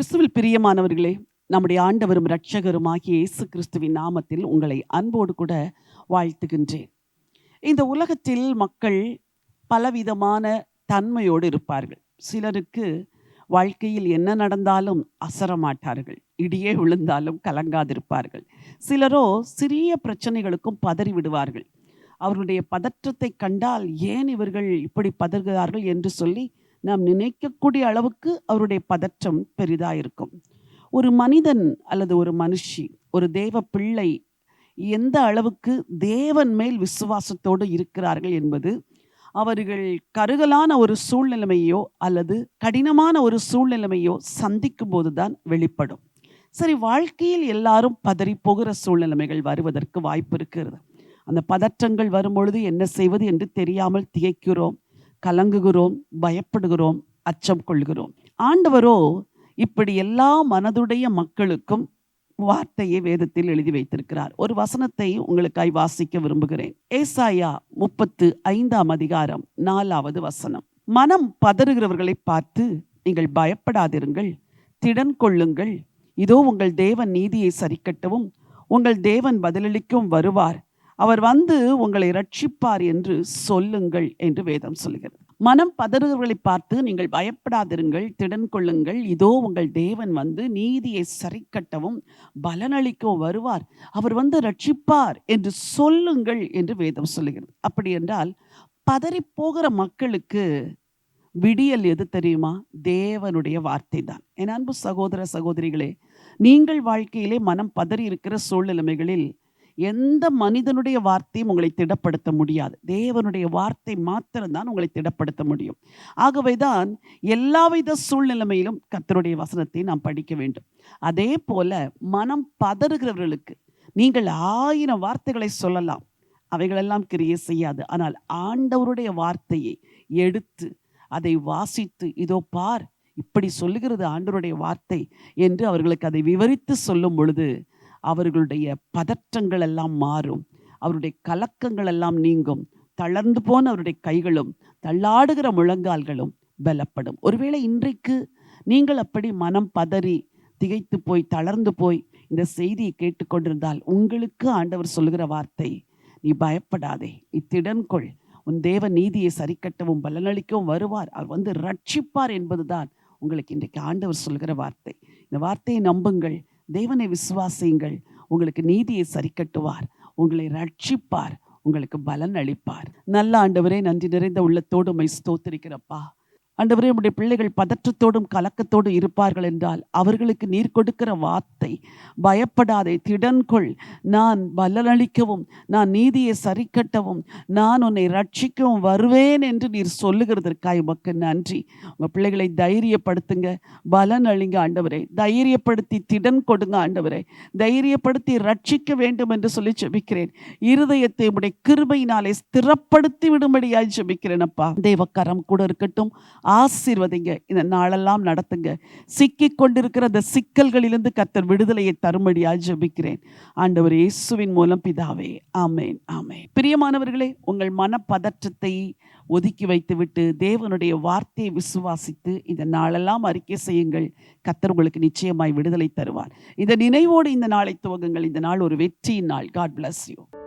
கிறிஸ்துவில் பிரியமானவர்களே நம்முடைய ஆண்டவரும் இரட்சகருமாகிய இயேசு கிறிஸ்துவின் நாமத்தில் உங்களை அன்போடு கூட வாழ்த்துகின்றேன். இந்த உலகத்தில் மக்கள் பலவிதமான தன்மையோடு இருப்பார்கள். சிலருக்கு வாழ்க்கையில் என்ன நடந்தாலும் அசரமாட்டார்கள். இடியே விழுந்தாலும் கலங்காதிருப்பார்கள். சிலரோ சிறிய பிரச்சனைகளுக்கும் பதறி விடுவார்கள் அவர்களுடைய பதற்றத்தை கண்டால் ஏன் இவர்கள் இப்படி பதறுகிறார்கள் என்று சொல்லி நாம் நினைக்கக்கூடிய அளவுக்கு அவருடைய பதற்றம் பெரிதாக இருக்கும் ஒரு மனிதன் அல்லது ஒரு மனுஷி ஒரு தேவ பிள்ளை எந்த அளவுக்கு தேவன் மேல் விசுவாசத்தோடு இருக்கிறார்கள் என்பது அவர்கள் கருகலான ஒரு சூழ்நிலைமையோ அல்லது கடினமான ஒரு சூழ்நிலைமையோ சந்திக்கும் போதுதான் வெளிப்படும். சரி வாழ்க்கையில் எல்லாரும் பதறி போகிற சூழ்நிலைமைகள் வருவதற்கு வாய்ப்பு இருக்கிறது. அந்த பதற்றங்கள் வரும்பொழுது என்ன செய்வது என்று தெரியாமல் திகைக்கிறோம். கலங்குகிறோம் பயப்படுகிறோம் அச்சம் கொள்கிறோம் ஆண்டவரோ இப்படி எல்லா மனதுடைய மக்களுக்கும் வார்த்தையை வேதத்தில் எழுதி வைத்திருக்கிறார். ஒரு வசனத்தை உங்களுக்காய் வாசிக்க விரும்புகிறேன். ஏசாயா முப்பத்து ஐந்தாம் அதிகாரம் நாலாவது வசனம். மனம் பதறுகிறவர்களை பார்த்து நீங்கள் பயப்படாதிருங்கள் திடன் கொள்ளுங்கள். இதோ உங்கள் தேவன் நீதியை சரிக்கட்டவும் உங்கள் தேவன் பதிலளிக்கும் வருவார். அவர் வந்து உங்களை ரட்சிப்பார் என்று சொல்லுங்கள் என்று வேதம் சொல்கிறது மனம் பதறுகிறவர்களை பார்த்து நீங்கள் பயப்படாதிருங்கள் திடன் கொள்ளுங்கள். இதோ உங்கள் தேவன் வந்து நீதியை சரிக்கட்டவும் பலனளிக்கவும் வருவார். அவர் வந்து ரட்சிப்பார் என்று சொல்லுங்கள் என்று வேதம் சொல்லுகிறது. அப்படி என்றால் பதறி போகிற மக்களுக்கு விடியல் எது தெரியுமா? தேவனுடைய வார்த்தை தான். என் அன்பு சகோதர சகோதரிகளே நீங்கள் வாழ்க்கையிலே மனம் பதறி இருக்கிற சூழ்நிலைமைகளில் எந்த மனிதனுடைய வார்த்தையும் உங்களை திடப்படுத்த முடியாது. தேவனுடைய வார்த்தை மாத்திரம்தான் உங்களை திடப்படுத்த முடியும். ஆகவேதான் எல்லாவித சூழ்நிலைமையிலும் கத்தருடைய வசனத்தை நாம் படிக்க வேண்டும். அதே போல மனம் பதறுகிறவர்களுக்கு நீங்கள் ஆயிரம் வார்த்தைகளை சொல்லலாம். அவைகளெல்லாம் கிரியை செய்யாது. ஆனால் ஆண்டவருடைய வார்த்தையை எடுத்து அதை வாசித்து இதோ பார் இப்படி சொல்லுகிறது ஆண்டவருடைய வார்த்தை என்று அவர்களுக்கு அதை விவரித்து சொல்லும் பொழுது அவர்களுடைய பதற்றங்கள் எல்லாம் மாறும். அவருடைய கலக்கங்கள் எல்லாம் நீங்கும். தளர்ந்து போன அவருடைய கைகளும் தள்ளாடுகிற முழங்கால்களும் பலப்படும். ஒருவேளை இன்றைக்கு நீங்கள் அப்படி மனம் பதறி திகைத்து போய் தளர்ந்து போய் இந்த செய்தியை கேட்டுக்கொண்டிருந்தால் உங்களுக்கு ஆண்டவர் சொல்லுகிற வார்த்தை நீ பயப்படாதே இத்திடன் கொள். உன் தேவ நீதியை சரிக்கட்டவும் பலனளிக்கவும் வருவார். அவர் வந்து ரட்சிப்பார் என்பதுதான் உங்களுக்கு இன்றைக்கு ஆண்டவர் சொல்கிற வார்த்தை. இந்த வார்த்தையை நம்புங்கள். தேவனை விசுவாசியுங்கள். உங்களுக்கு நீதியை சரிக்கட்டுவார். உங்களை ரட்சிப்பார். உங்களுக்கு பலன் அளிப்பார். நல்ல ஆண்டவரே நன்றி நிறைந்த உள்ளத்தோடு உம்மை ஸ்தோத்திரிக்கிறப்பா. ஆண்டவரே உடைய பிள்ளைகள் பதற்றத்தோடும் கலக்கத்தோடும் இருப்பார்கள் என்றால் அவர்களுக்கு நீர் கொடுக்கிற வார்த்தை பயப்படாதே திடன்கொள். நான் பலனளிக்கவும் நான் நீதியை சரிக்கட்டவும் நான் உன்னை ரட்சிக்கவும் வருவேன் என்று நீர் சொல்லுகிறதற்காய் உமக்கு நன்றி. உங்கள் பிள்ளைகளை தைரியப்படுத்துங்க பலன் அழிங்க ஆண்டவரே. தைரியப்படுத்தி திடன் கொடுங்க ஆண்டவரே. தைரியப்படுத்தி ரட்சிக்க வேண்டும் என்று சொல்லி ஜெபிக்கிறேன். இருதயத்தை உடைய கிருபையினாலே ஸ்திரப்படுத்தி விடும்படியாய் ஜெபிக்கிறேன் அப்பா. தேவக்கரம் கூட இருக்கட்டும் ஆசீர்வதிங்க. இந்த நாளெல்லாம் நடத்துங்க. சிக்கிக் கொண்டிருக்கிற அந்த சிக்கல்களிலிருந்து கத்தர் விடுதலையை தரும்படியாய் ஜபிக்கிறேன். ஆண்டவர் இயேசுவின் மூலம் பிதாவே ஆமேன் ஆமேன். பிரியமானவர்களே உங்கள் மனப்பதற்றத்தை ஒதுக்கி வைத்துவிட்டு தேவனுடைய வார்த்தையை விசுவாசித்து இந்த நாளெல்லாம் அறிக்கை செய்யுங்கள். கத்தர் உங்களுக்கு நிச்சயமாய் விடுதலை தருவார். இந்த நினைவோடு இந்த நாளை துவங்குங்கள். இந்த நாள் ஒரு வெற்றியின் நாள். God bless you